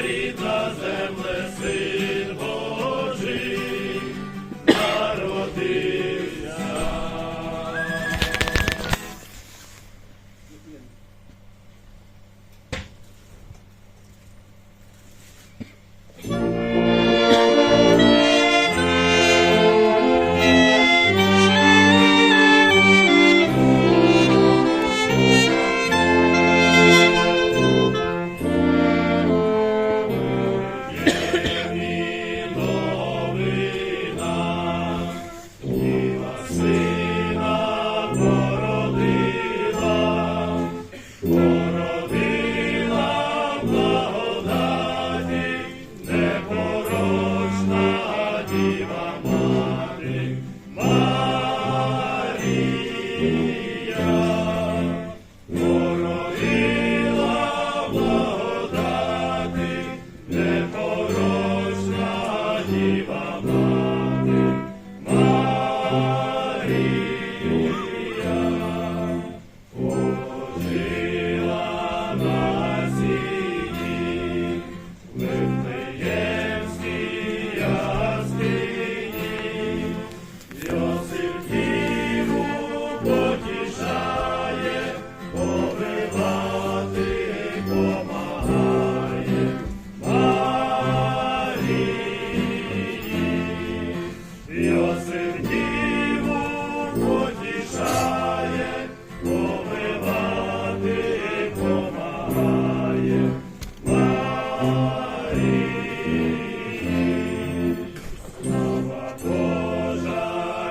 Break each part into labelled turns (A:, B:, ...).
A: Florida.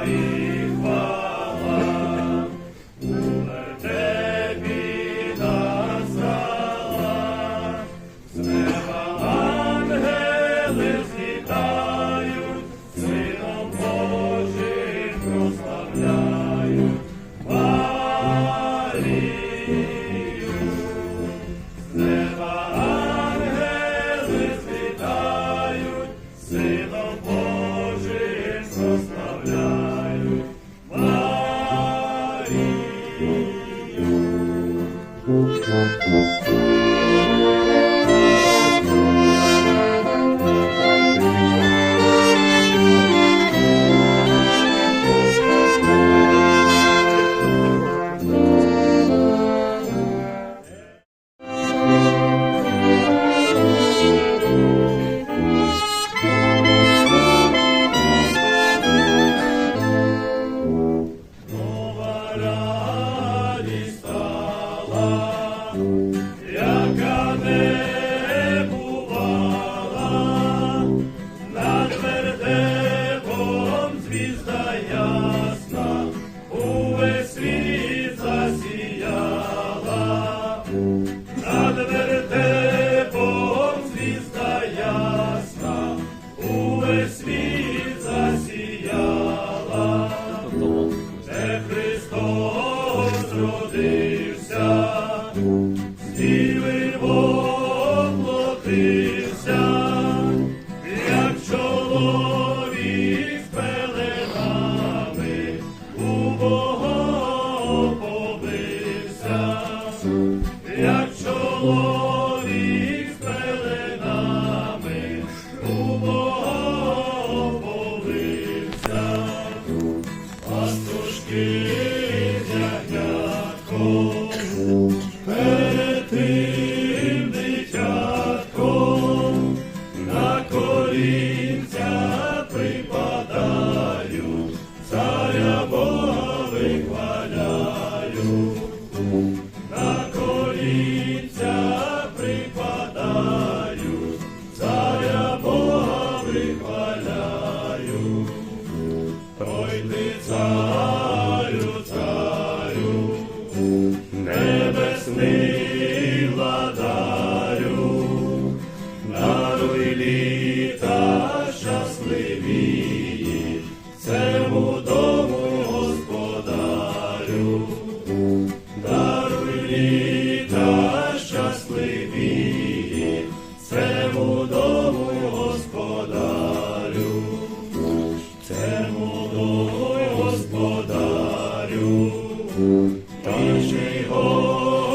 A: Maria. Música Спустився, як чоловік з у Бога. вихваляю, Ой, ти царю, небесний владарю, даруй лі. holy.